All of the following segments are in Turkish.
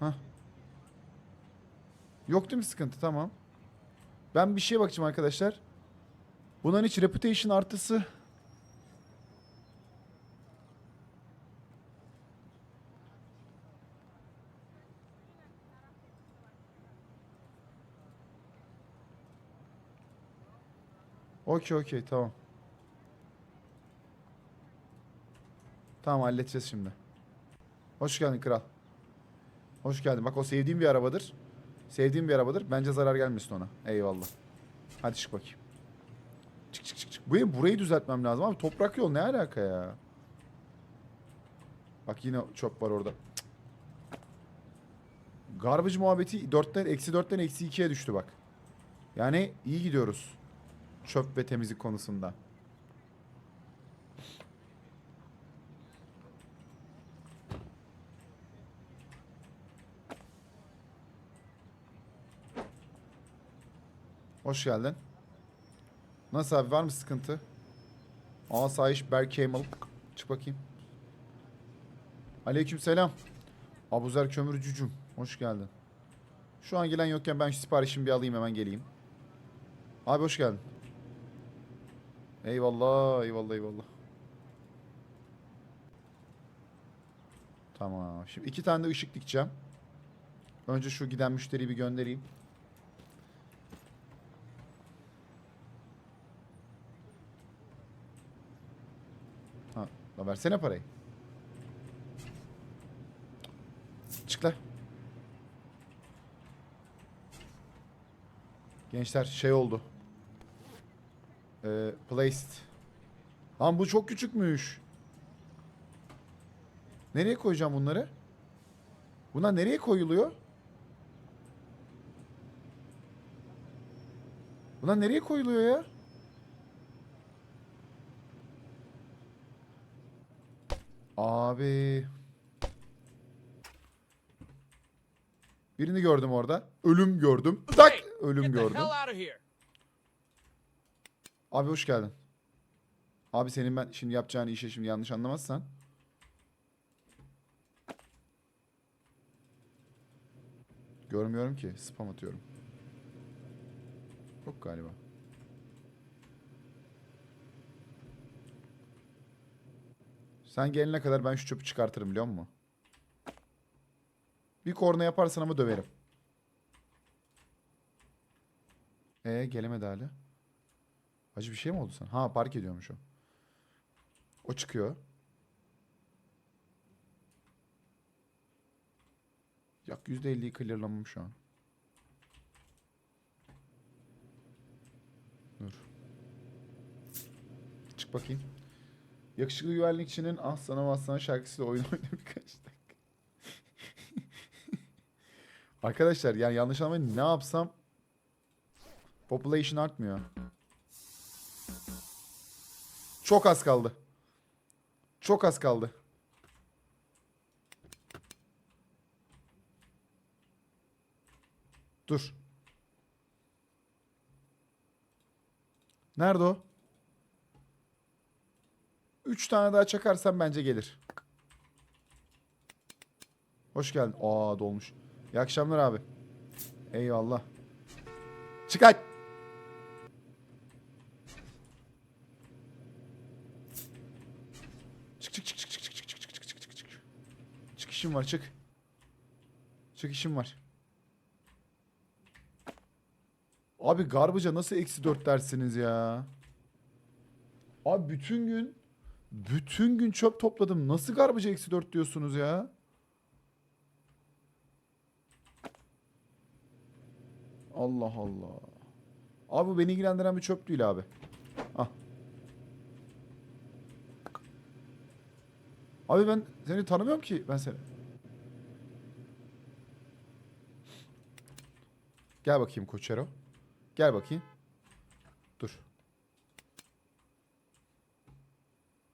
Hah. Yok değil mi sıkıntı? Tamam. Ben bir şeye bakacağım arkadaşlar. Bunların hiç reputation artısı Okey okey tamam. Tamam halledeceğiz şimdi. Hoş geldin kral. Hoş geldin. Bak o sevdiğim bir arabadır. Sevdiğim bir arabadır. Bence zarar gelmesin ona. Eyvallah. Hadi çık bakayım. Çık çık çık çık. Burayı, burayı düzeltmem lazım abi. Toprak yol ne alaka ya? Bak yine çöp var orada. Garbage muhabbeti 4'ten eksi 4'ten eksi 2'ye düştü bak. Yani iyi gidiyoruz. Çöp ve temizlik konusunda. Hoş geldin. Nasıl abi var mı sıkıntı? Asayiş Berk Kemal. Çık bakayım. Aleykümselam. Abuzer Kömürcücüm. Hoş geldin. Şu an gelen yokken ben şu siparişimi bir alayım hemen geleyim. Abi hoş geldin. Eyvallah, eyvallah, eyvallah. Tamam. Şimdi iki tane de ışık dikeceğim. Önce şu giden müşteriyi bir göndereyim. Ha, la versene parayı. Çık la. Gençler şey oldu. Ee, placed. Lan bu çok küçükmüş. Nereye koyacağım bunları? Bunlar nereye koyuluyor? Bunlar nereye koyuluyor ya? Abi. Birini gördüm orada. Ölüm gördüm. Tak! Ölüm gördüm. Abi hoş geldin. Abi senin ben şimdi yapacağın işe şimdi yanlış anlamazsan. Görmüyorum ki. Spam atıyorum. Yok galiba. Sen gelene kadar ben şu çöpü çıkartırım biliyor musun? Bir korna yaparsan ama döverim. E gelemedi hala. Acı bir şey mi oldu sen? Ha park ediyormuş o. O çıkıyor. Yak %50'yi clearlamam şu an. Dur. Çık bakayım. Yakışıklı güvenlikçinin Ah Sana Sana şarkısıyla oyun oynadı birkaç dakika. Arkadaşlar yani yanlış anlamayın ne yapsam population artmıyor. Çok az kaldı. Çok az kaldı. Dur. Nerede o? Üç tane daha çakarsam bence gelir. Hoş geldin. Aa dolmuş. İyi akşamlar abi. Eyvallah. Çıkart. Çık çık çık çık çık çık çık çık çık çık çık çık çık. Çık işim var çık. Çık işim var. Abi garbaca nasıl eksi dört dersiniz ya? Abi bütün gün bütün gün çöp topladım. Nasıl garbaca eksi dört diyorsunuz ya? Allah Allah. Abi bu beni ilgilendiren bir çöp değil abi. Ah. Abi ben seni tanımıyorum ki ben seni. Gel bakayım Koçero. Gel bakayım. Dur.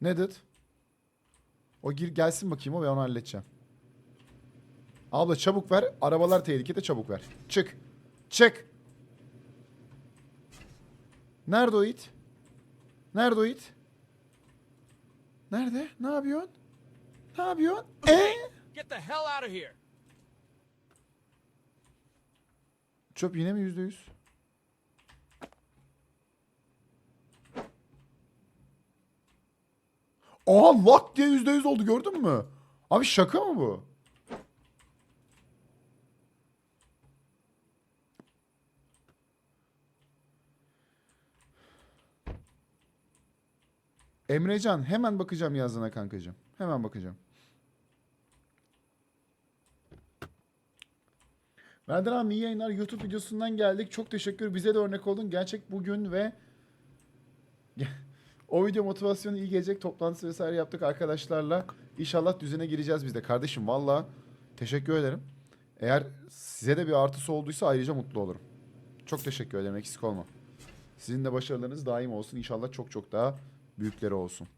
Nedir? O gir gelsin bakayım o ve onu halledeceğim. Abla çabuk ver. Arabalar tehlikede çabuk ver. Çık. Çık. Nerede o it? Nerede o it? Nerede? Ne yapıyorsun? Ne yapıyorsun? Ee? Get the hell out of here. Çöp yine mi yüzde yüz? Aa lak diye yüzde yüz oldu gördün mü? Abi şaka mı bu? Emrecan hemen bakacağım yazdığına kankacığım. Hemen bakacağım. Merdan abi iyi yayınlar. YouTube videosundan geldik. Çok teşekkür. Bize de örnek oldun. Gerçek bugün ve o video motivasyonu iyi gelecek. Toplantısı vesaire yaptık arkadaşlarla. İnşallah düzene gireceğiz biz de. Kardeşim valla teşekkür ederim. Eğer size de bir artısı olduysa ayrıca mutlu olurum. Çok teşekkür ederim. Eksik olma. Sizin de başarılarınız daim olsun. İnşallah çok çok daha büyükleri olsun.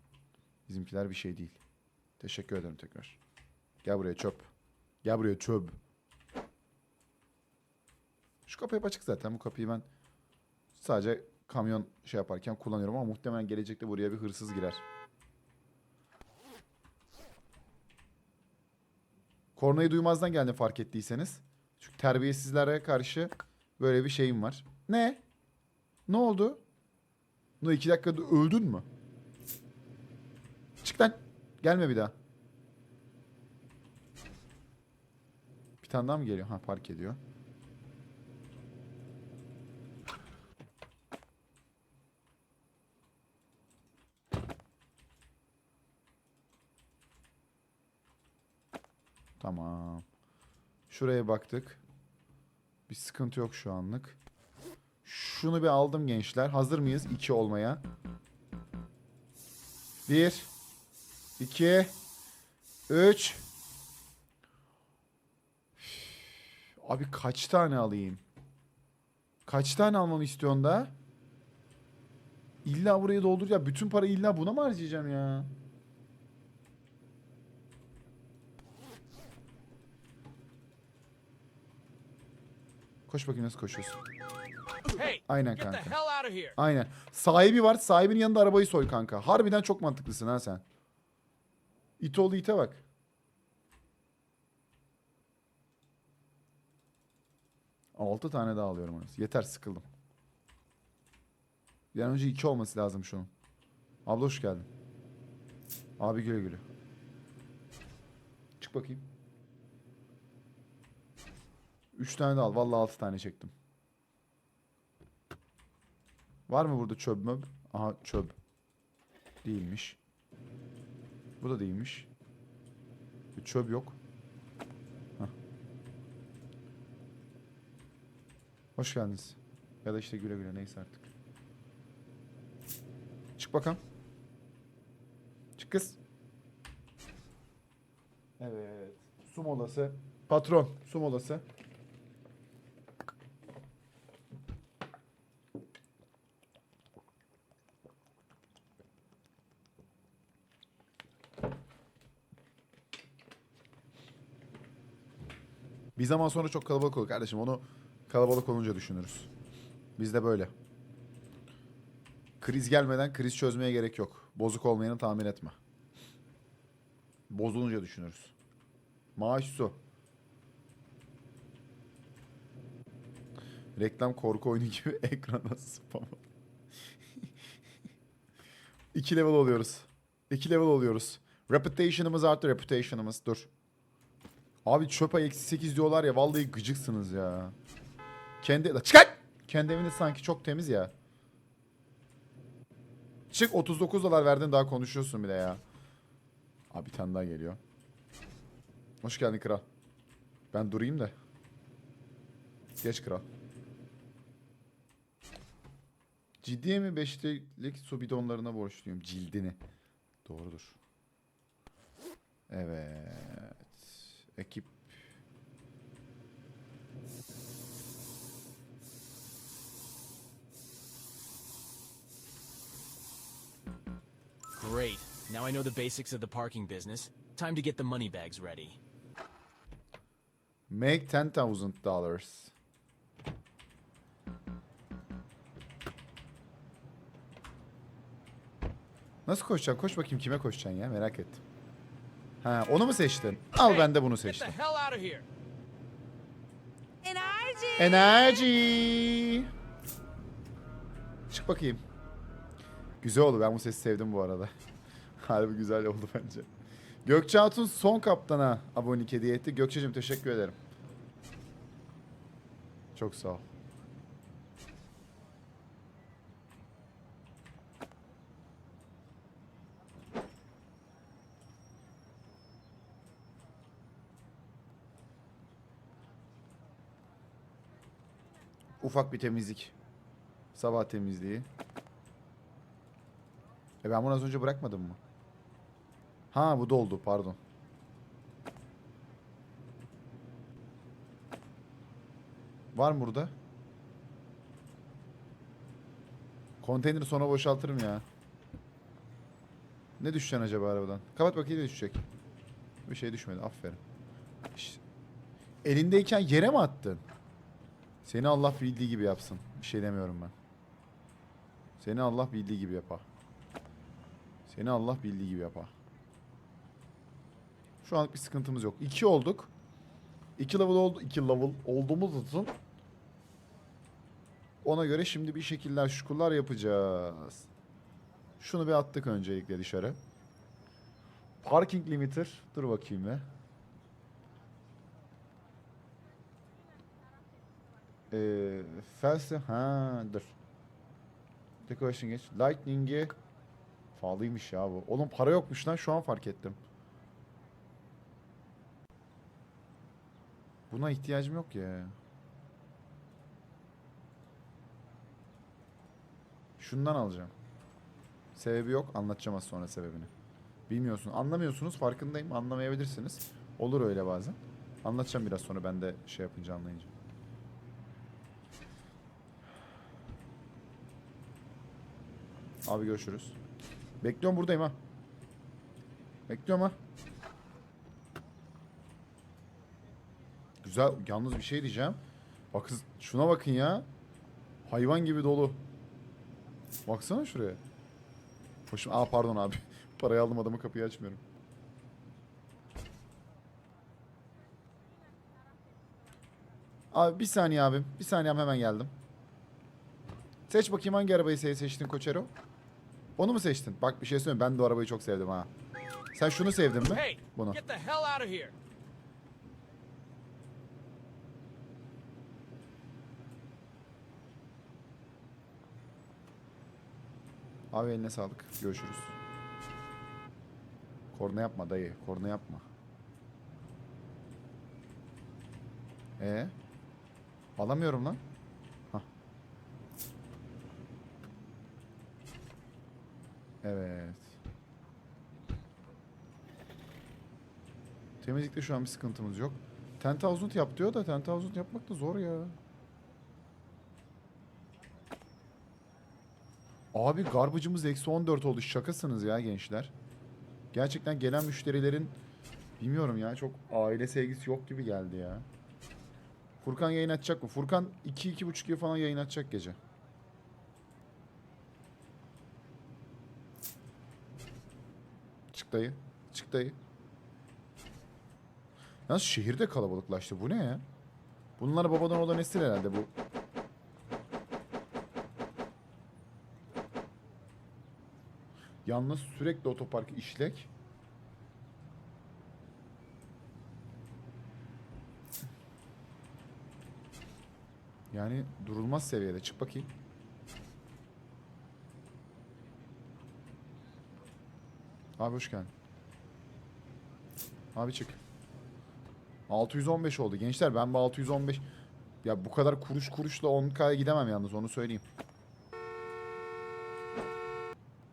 Bizimkiler bir şey değil. Teşekkür ederim tekrar. Gel buraya çöp. Gel buraya çöp. Şu kapı hep açık zaten. Bu kapıyı ben sadece kamyon şey yaparken kullanıyorum ama muhtemelen gelecekte buraya bir hırsız girer. Kornayı duymazdan geldi fark ettiyseniz. Çünkü terbiyesizlere karşı böyle bir şeyim var. Ne? Ne oldu? Ne iki dakikada öldün mü? Çık lan. Gelme bir daha. Bir tane daha mı geliyor? Ha park ediyor. Tamam. Şuraya baktık. Bir sıkıntı yok şu anlık. Şunu bir aldım gençler. Hazır mıyız? 2 olmaya. 1 2 3 Abi kaç tane alayım? Kaç tane almamı istiyorsun da? İlla burayı doldur ya. Bütün parayı illa buna mı harcayacağım ya? Koş bakayım nasıl koşuyorsun. Aynen kanka. Aynen. Sahibi var. Sahibinin yanında arabayı soy kanka. Harbiden çok mantıklısın ha sen. İt oğlu ite bak. Altı tane daha alıyorum arası. Yeter sıkıldım. Bir an önce iki olması lazım şunun. Abla hoş geldin. Abi güle güle. Çık bakayım. Üç tane de al. Vallahi altı tane çektim. Var mı burada çöp möb? Aha çöp. Değilmiş. Bu da değilmiş. Bir çöp yok. Hah. Hoş geldiniz. Ya da işte güle güle neyse artık. Çık bakalım. Çık kız. Evet. Su molası. Patron su molası. Bir zaman sonra çok kalabalık olur kardeşim. Onu kalabalık olunca düşünürüz. Bizde böyle. Kriz gelmeden kriz çözmeye gerek yok. Bozuk olmayanı tahmin etme. Bozulunca düşünürüz. Maaş su. Reklam korku oyunu gibi ekrana spam. İki level oluyoruz. İki level oluyoruz. Reputation'ımız arttı reputation'ımız. Dur. Abi çöp ay eksi 8 diyorlar ya vallahi gıcıksınız ya. Kendi la çıkar. Kendi eviniz sanki çok temiz ya. Çık 39 dolar verdin daha konuşuyorsun bile ya. Abi bir tane daha geliyor. Hoş geldin kral. Ben durayım da. Geç kral. Ciddiye mi beşlik su bidonlarına borçluyum cildini. Doğrudur. Evet. Ekip. Great. Now I know the basics of the parking business. Time to get the money bags ready. Make ten thousand dollars. Nasıl koşacaksın? Koş bakayım kime koşacaksın ya merak ettim. Ha onu mu seçtin? Al ben de bunu seçtim. hell out of here. And I Enerji. Çık bakayım. Güzel oldu. Ben bu sesi sevdim bu arada. Harbi güzel oldu bence. Gökçe Hatun son kaptana abonelik hediye etti. Gökçe'cim teşekkür ederim. Çok sağ ol. Ufak bir temizlik. Sabah temizliği. E ben bunu az önce bırakmadım mı? Ha bu doldu pardon. Var mı burada? Konteyneri sonra boşaltırım ya. Ne düşeceksin acaba arabadan? Kapat bakayım ne düşecek. Bir şey düşmedi aferin. Elindeyken yere mi attın? Seni Allah bildiği gibi yapsın. Bir şey demiyorum ben. Seni Allah bildiği gibi yapa. Seni Allah bildiği gibi yapa. Şu an bir sıkıntımız yok. İki olduk. İki level oldu. iki level olduğumuz için ona göre şimdi bir şekiller şukurlar yapacağız. Şunu bir attık öncelikle dışarı. Parking limiter. Dur bakayım be. Ee, Felse ha dur. Decoration geç. Lightning'i pahalıymış ya bu. Oğlum para yokmuş lan şu an fark ettim. Buna ihtiyacım yok ya. Şundan alacağım. Sebebi yok. Anlatacağım az sonra sebebini. Bilmiyorsun. Anlamıyorsunuz. Farkındayım. Anlamayabilirsiniz. Olur öyle bazen. Anlatacağım biraz sonra ben de şey yapınca anlayınca. Abi görüşürüz. Bekliyorum buradayım ha. Bekliyorum ha. Güzel. Yalnız bir şey diyeceğim. Bak kız şuna bakın ya. Hayvan gibi dolu. Baksana şuraya. Hoşum. Aa pardon abi. Parayı aldım adamı kapıyı açmıyorum. Abi bir saniye abim. Bir saniye hemen geldim. Seç bakayım hangi arabayı se- seçtin Koçero? Onu mu seçtin? Bak bir şey söyleyeyim ben de o arabayı çok sevdim ha. Sen şunu sevdin mi? Bunu. Abi eline sağlık. Görüşürüz. Korna yapma dayı. Korna yapma. Ee? Alamıyorum lan. Hah. Evet. Temizlikte şu an bir sıkıntımız yok. Ten thousand yap diyor da ten thousand yapmak da zor ya. Abi garbacımız eksi 14 oldu. Şakasınız ya gençler. Gerçekten gelen müşterilerin bilmiyorum ya çok aile sevgisi yok gibi geldi ya. Furkan yayın açacak mı? Furkan 2-2.5 gibi falan yayın açacak gece. Çık dayı. Çık dayı. Yalnız şehirde kalabalıklaştı. Bu ne ya? Bunlar babadan olan nesil herhalde bu. Yalnız sürekli otopark işlek. Yani durulmaz seviyede. Çık bakayım. Abi hoş geldin. Abi çık. 615 oldu. Gençler ben bu 615 ya bu kadar kuruş kuruşla 10k'ya gidemem yalnız onu söyleyeyim.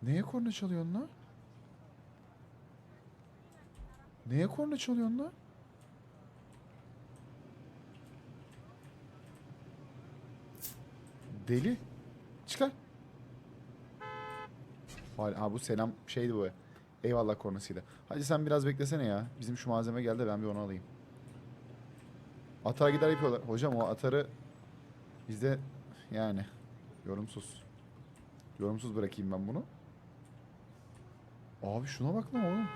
Neye korna çalıyorsun lan? Neye korna çalıyorsun lan? Deli. Çıkar. Vay, Ha bu selam şeydi bu. Eyvallah kornasıyla. Hadi sen biraz beklesene ya. Bizim şu malzeme geldi ben bir onu alayım. Atar gider yapıyorlar. Hocam o atarı bizde yani yorumsuz. Yorumsuz bırakayım ben bunu. Abi şuna bak lan oğlum.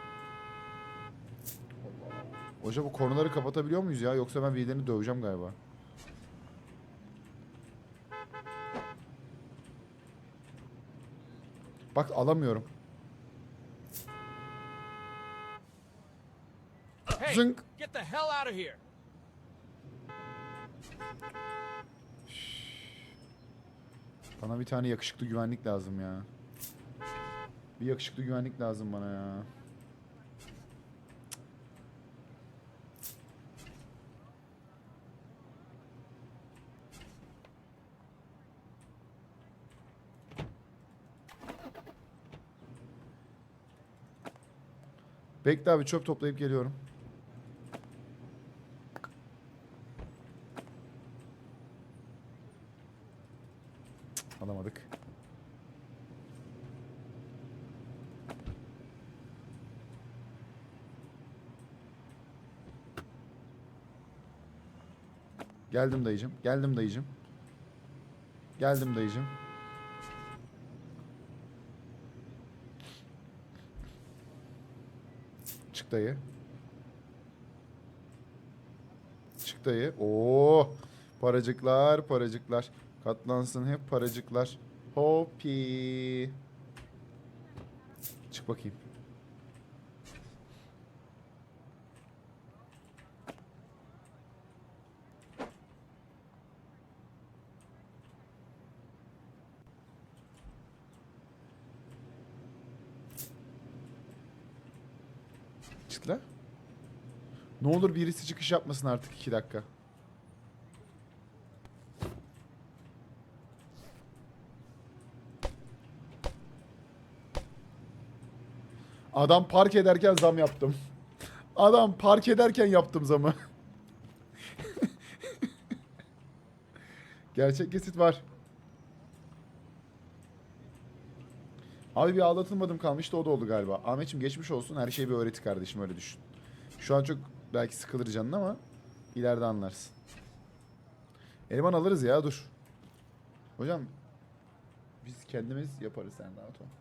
Hocam bu konuları kapatabiliyor muyuz ya? Yoksa ben videoyu döveceğim galiba. Bak alamıyorum. Zınk. Bana bir tane yakışıklı güvenlik lazım ya. Bir yakışıklı güvenlik lazım bana ya. Bekle abi çöp toplayıp geliyorum. Cık, Alamadık. Geldim dayıcım. Geldim dayıcım. Geldim dayıcım. Çık dayı. Çık dayı. Oo! Paracıklar, paracıklar. Katlansın hep paracıklar. Hopi. Çık bakayım. Çık la. Ne olur birisi çıkış yapmasın artık iki dakika. Adam park ederken zam yaptım. Adam park ederken yaptım zamı. Gerçek kesit var. Abi bir aldatılmadım kalmıştı o da oldu galiba. Ahmetciğim geçmiş olsun her şey bir öğreti kardeşim öyle düşün. Şu an çok belki sıkılır canın ama ileride anlarsın. Eleman alırız ya dur. Hocam biz kendimiz yaparız sen rahat ol.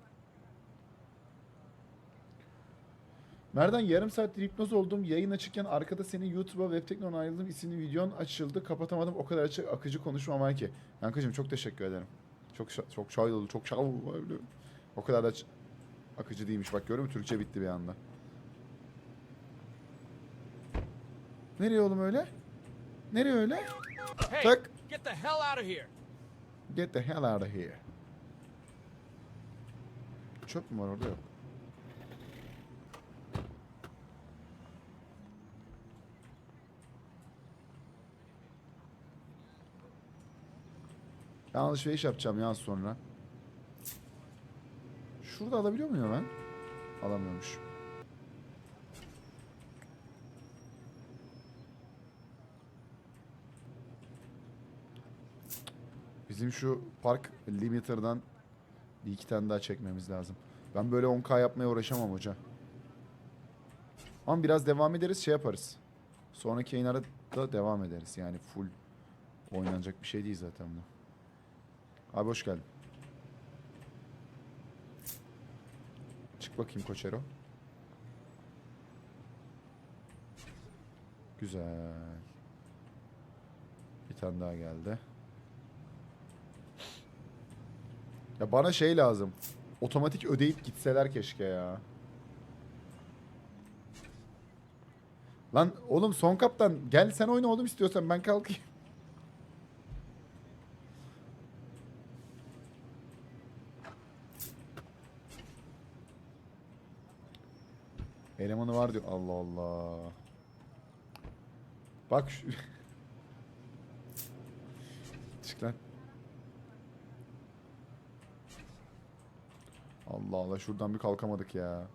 Merdan yarım saattir hipnoz oldum. Yayın açıkken arkada senin YouTube'a web teknoloji ayrıldım isimli videon açıldı. Kapatamadım. O kadar açık akıcı konuşmam var ki. Yankacığım çok teşekkür ederim. Çok çok şahit oldu. Çok şahit oldu. O kadar da akıcı değilmiş. Bak görüyor musun? Türkçe bitti bir anda. Nereye oğlum öyle? Nereye öyle? Hey, Tak. get the hell out of here! Get the hell out of here. Çöp mü var orada yok. Ben alışveriş yapacağım ya sonra. Şurada alabiliyor muyum ben? Alamıyormuş. Bizim şu park limiter'dan bir iki tane daha çekmemiz lazım. Ben böyle 10k yapmaya uğraşamam hoca. Ama biraz devam ederiz şey yaparız. Sonraki yayınlara da devam ederiz. Yani full oynanacak bir şey değil zaten bu. Abi hoş geldin. Çık bakayım Koçero. Güzel. Bir tane daha geldi. Ya bana şey lazım. Otomatik ödeyip gitseler keşke ya. Lan oğlum son kaptan gel sen oyna oğlum istiyorsan ben kalkayım. Elemanı var diyor. Allah Allah. Bak şu... Çık lan. Allah Allah şuradan bir kalkamadık ya.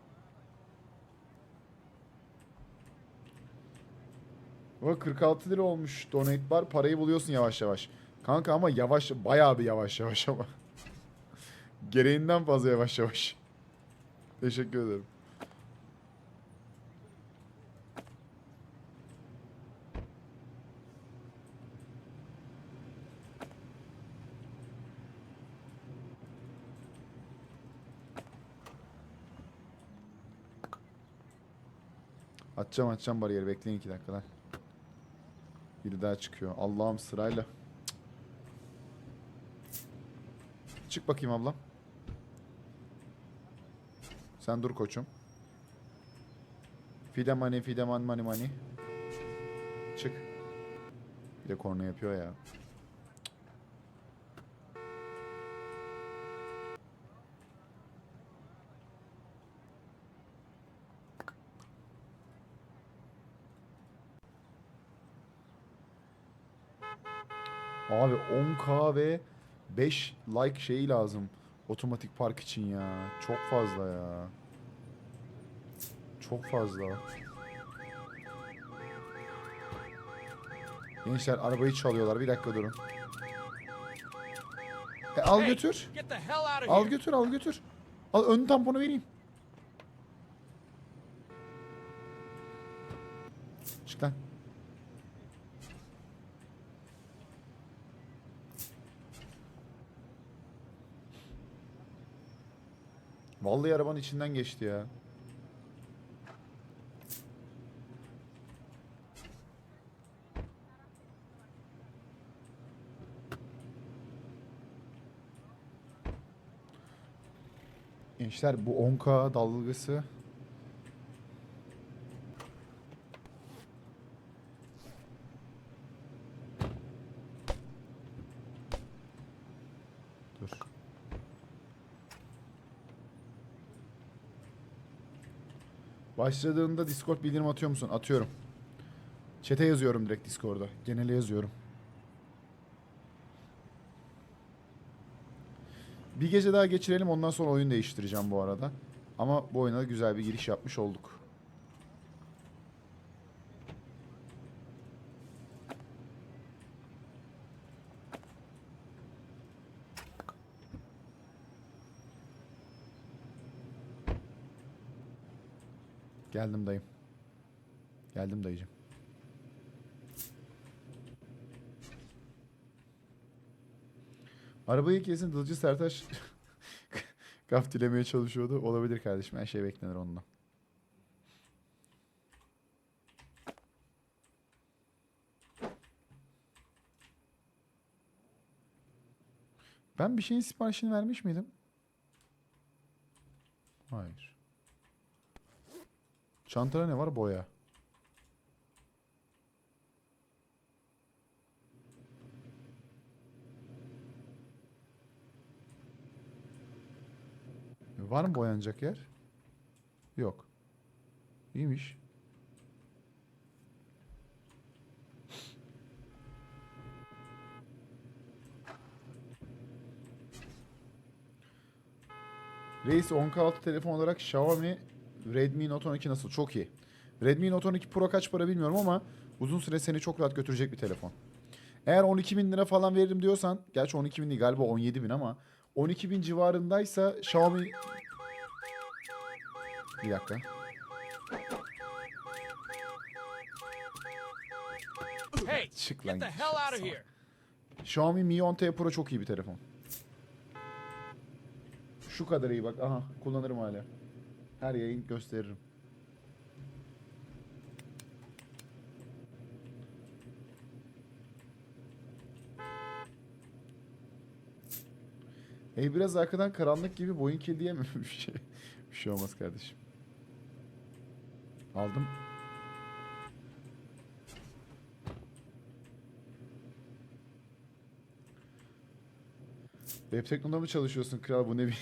Bak 46 lira olmuş donate bar. Parayı buluyorsun yavaş yavaş. Kanka ama yavaş bayağı bir yavaş yavaş ama. Gereğinden fazla yavaş yavaş. Teşekkür ederim. Atacağım atacağım bariyeri bekleyin iki dakika lan. Biri daha çıkıyor. Allah'ım sırayla. Çık bakayım ablam. Sen dur koçum. Fide money, fide man money money. Çık. Bir de korna yapıyor ya. Abi 10k ve 5 like şeyi lazım. Otomatik park için ya. Çok fazla ya. Çok fazla. Gençler arabayı çalıyorlar. Bir dakika durun. E, al götür. Al götür al götür. Al ön tamponu vereyim. Çık lan. Vallahi arabanın içinden geçti ya. Gençler bu 10K dalgası Dur. Başladığında Discord bildirim atıyor musun? Atıyorum. Çete yazıyorum direkt Discord'da. Genele yazıyorum. Bir gece daha geçirelim ondan sonra oyun değiştireceğim bu arada. Ama bu oyuna güzel bir giriş yapmış olduk. Geldim dayım. Geldim dayıcım. Arabayı kesin Dılıcı Sertaç gaf dilemeye çalışıyordu. Olabilir kardeşim. Her şey beklenir ondan. Ben bir şeyin siparişini vermiş miydim? Hayır. Çantada ne var? Boya. Var mı boyanacak yer? Yok. İyiymiş. Reis 10K altı telefon olarak Xiaomi Redmi Note 12 nasıl? Çok iyi. Redmi Note 12 Pro kaç para bilmiyorum ama uzun süre seni çok rahat götürecek bir telefon. Eğer 12 bin lira falan veririm diyorsan, gerçi 12 bin değil galiba 17 bin ama 12 bin civarındaysa Xiaomi... Bir dakika. Hey, Çık lan. Xiaomi Mi 10T Pro çok iyi bir telefon. Şu kadar iyi bak. Aha kullanırım hala. Her yayın gösteririm. Ey biraz arkadan karanlık gibi boyun kediye mi bir şey? Bir şey olmaz kardeşim. Aldım. Web teknolojide mı çalışıyorsun kral bu ne bir...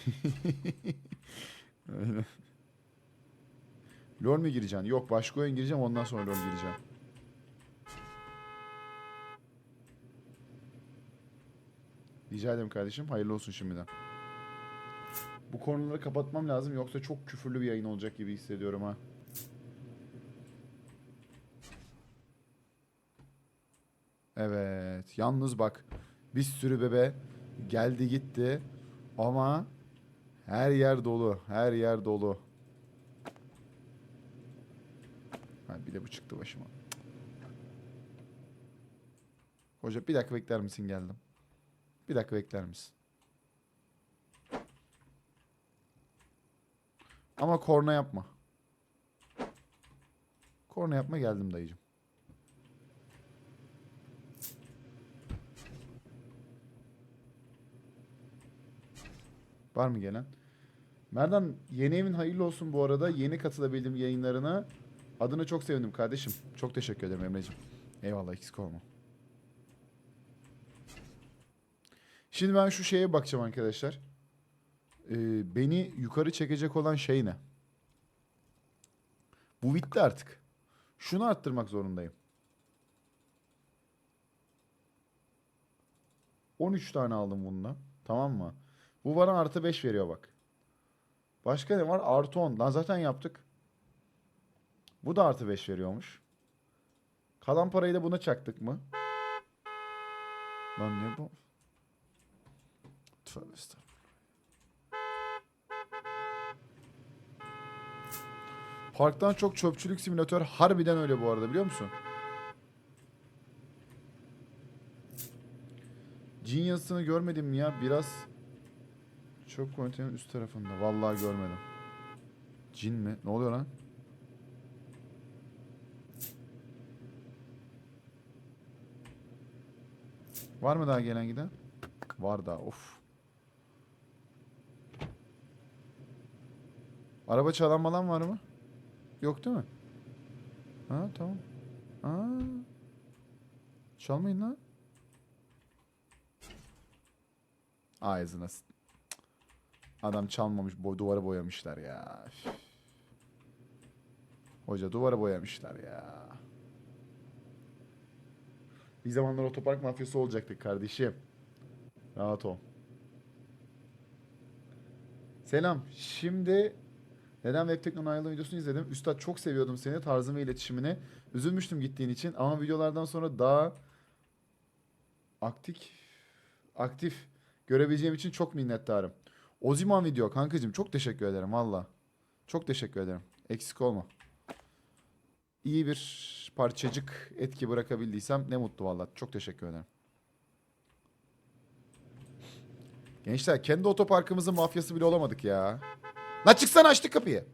Aynen. LoL mi gireceksin? Yok başka oyun gireceğim ondan sonra LoL gireceğim. Rica ederim kardeşim. Hayırlı olsun şimdiden. Bu konuları kapatmam lazım yoksa çok küfürlü bir yayın olacak gibi hissediyorum ha. Evet. Yalnız bak. Bir sürü bebe geldi gitti. Ama her yer dolu. Her yer dolu. Bir de bu çıktı başıma. Hoca bir dakika bekler misin geldim. Bir dakika bekler misin? Ama korna yapma. Korna yapma geldim dayıcım. Var mı gelen? Merdan yeni evin hayırlı olsun bu arada. Yeni katılabildim yayınlarına. Adına çok sevindim kardeşim. Çok teşekkür ederim Emre'ciğim. Eyvallah eksik olma. Şimdi ben şu şeye bakacağım arkadaşlar. Ee, beni yukarı çekecek olan şey ne? Bu bitti artık. Şunu arttırmak zorundayım. 13 tane aldım bununla. Tamam mı? Bu bana artı 5 veriyor bak. Başka ne var? Artı 10. Lan zaten yaptık. Bu da artı 5 veriyormuş. Kalan parayı da buna çaktık mı? Lan ne bu? Tövbe estağfurullah. Parktan çok çöpçülük simülatör harbiden öyle bu arada biliyor musun? Genius'ını görmedim mi ya? Biraz çok konteynerin üst tarafında. Vallahi görmedim. Cin mi? Ne oluyor lan? Var mı daha gelen giden? Var daha. Of. Araba çalan falan var mı? Yok değil mi? Ha tamam. Aa. Çalmayın lan. Ağzına. Adam çalmamış. Bo duvara boyamışlar ya. Hoca duvara boyamışlar ya. Bir zamanlar otopark mafyası olacaktık kardeşim. Rahat ol. Selam. Şimdi neden web teknoloji ayrılığı videosunu izledim. Üstad çok seviyordum seni, tarzın ve iletişimini. Üzülmüştüm gittiğin için ama videolardan sonra daha aktif aktif görebileceğim için çok minnettarım. Oziman video kankacığım çok teşekkür ederim valla. Çok teşekkür ederim. Eksik olma. İyi bir parçacık etki bırakabildiysem ne mutlu valla. Çok teşekkür ederim. Gençler kendi otoparkımızın mafyası bile olamadık ya. La çıksana açtık kapıyı.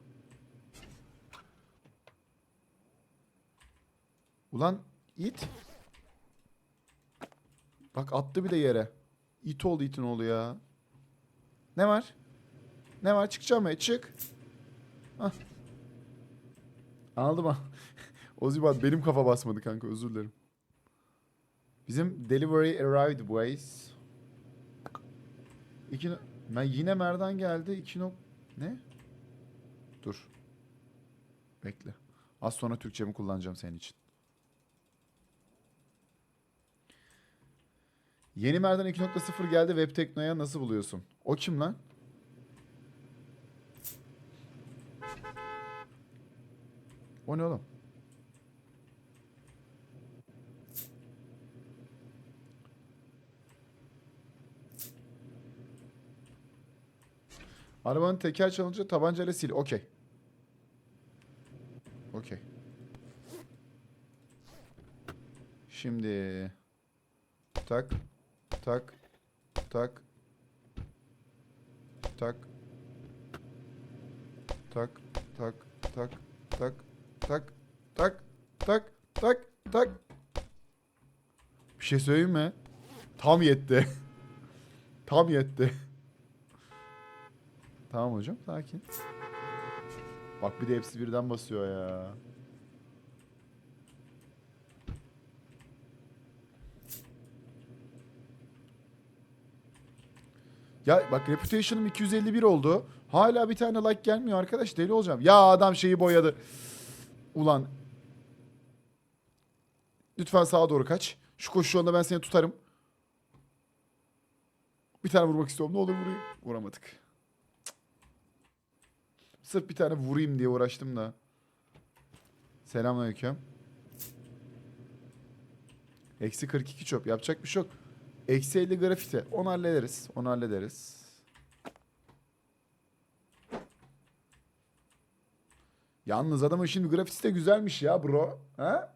Ulan it. Bak attı bir de yere. İt oldu itin oğlu ya. Ne var? Ne var? Çıkacağım mı? Çık. Hah. Anladım ha. Oziman benim kafa basmadı kanka özür dilerim. Bizim delivery arrived boys. İki, ben yine Merdan geldi. İki nok... Ne? Dur. Bekle. Az sonra Türkçemi kullanacağım senin için. Yeni Merdan 2.0 geldi. Web Tekno'ya nasıl buluyorsun? O kim lan? O ne oğlum? Arabanın teker çalınca tabancayla sil. Okey. Okey. Şimdi tak tak tak tak tak tak tak tak tak tak tak tak tak Bir şey söyleyeyim mi? Tam yetti. Tam yetti. Tamam hocam sakin. Bak bir de hepsi birden basıyor ya. Ya bak reputation'ım 251 oldu. Hala bir tane like gelmiyor arkadaş deli olacağım. Ya adam şeyi boyadı. Ulan. Lütfen sağa doğru kaç. Şu koşu yolunda ben seni tutarım. Bir tane vurmak istiyorum. Ne olur vurayım. Vuramadık. Sırf bir tane vurayım diye uğraştım da. Selamünaleyküm. Eksi 42 çöp. Yapacak bir şey yok. Eksi 50 grafiti. Onu hallederiz. Onu hallederiz. Yalnız adamın şimdi grafisi de güzelmiş ya bro. Ha?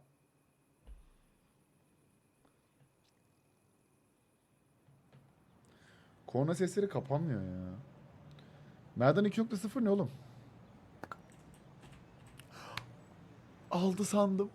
Korna sesleri kapanmıyor ya. Merdan 2.0 ne oğlum? Aldı sandım.